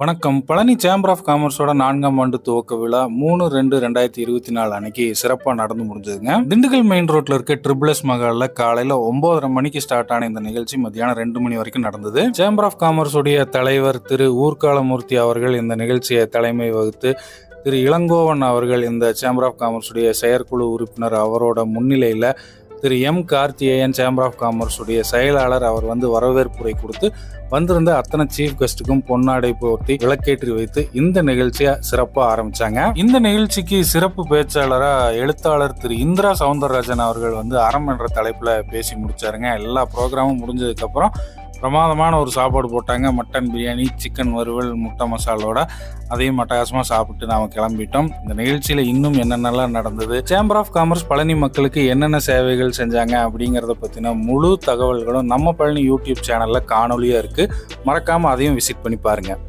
வணக்கம். Palani chamber of காமர்ஸோட நான்காம் ஆண்டு துவக்க விழா மூணு ரெண்டு ரெண்டாயிரத்தி இருபத்தி நாலு அன்னைக்கு சிறப்பாக நடந்து முடிஞ்சதுங்க. திண்டுக்கல் மெயின் ரோட்ல இருக்க ட்ரிபிள்எஸ் மகாலில் காலையில் ஒன்பதரை மணிக்கு ஸ்டார்ட் ஆன இந்த நிகழ்ச்சி மத்தியானம் ரெண்டு மணி வரைக்கும் நடந்தது. சேம்பர் ஆஃப் காமர்ஸுடைய தலைவர் திரு ஊர்காலமூர்த்தி அவர்கள் இந்த நிகழ்ச்சியை தலைமை வகுத்து திரு இளங்கோவன் அவர்கள் இந்த சேம்பர் ஆஃப் காமர்ஸுடைய செயற்குழு உறுப்பினர் அவரோட முன்னிலையில் திரு M Karthikeyan chamber of commerce உடைய செயலாளர் அவர் வந்து வரவேற்புரை கொடுத்து வந்திருந்த அத்தனை சீஃப் கெஸ்ட்டுக்கும் பொன்னாடை போர்த்தி விளக்கேற்றி வைத்து இந்த நிகழ்ச்சியை சிறப்பாக ஆரம்பிச்சாங்க. இந்த நிகழ்ச்சிக்கு சிறப்பு பேச்சாளராக எழுத்தாளர் திரு இந்திரா சவுந்தரராஜன் அவர்கள் வந்து அறம் என்ற தலைப்பில் பேசி முடிச்சாருங்க. எல்லா ப்ரோக்ராமும் முடிஞ்சதுக்கப்புறம் பிரமாதமான ஒரு சாப்பாடு போட்டாங்க. மட்டன் பிரியாணி சிக்கன் வறுவல் முட்டை மசாலோட அதையும் அட்டகாசமாக சாப்பிட்டு நாம் கிளம்பிட்டோம். இந்த நிகழ்ச்சியில் இன்னும் என்னென்னலாம் நடந்தது சேம்பர் ஆஃப் காமர்ஸ் பழனி மக்களுக்கு என்னென்ன சேவைகள் செஞ்சாங்க அப்படிங்கிறத பற்றின முழு தகவல்களும் நம்ம பழனி யூடியூப் சேனலில் காணொலியாக இருக்குது மறக்காமல் அதையும் விசிட் பண்ணி பாருங்கள்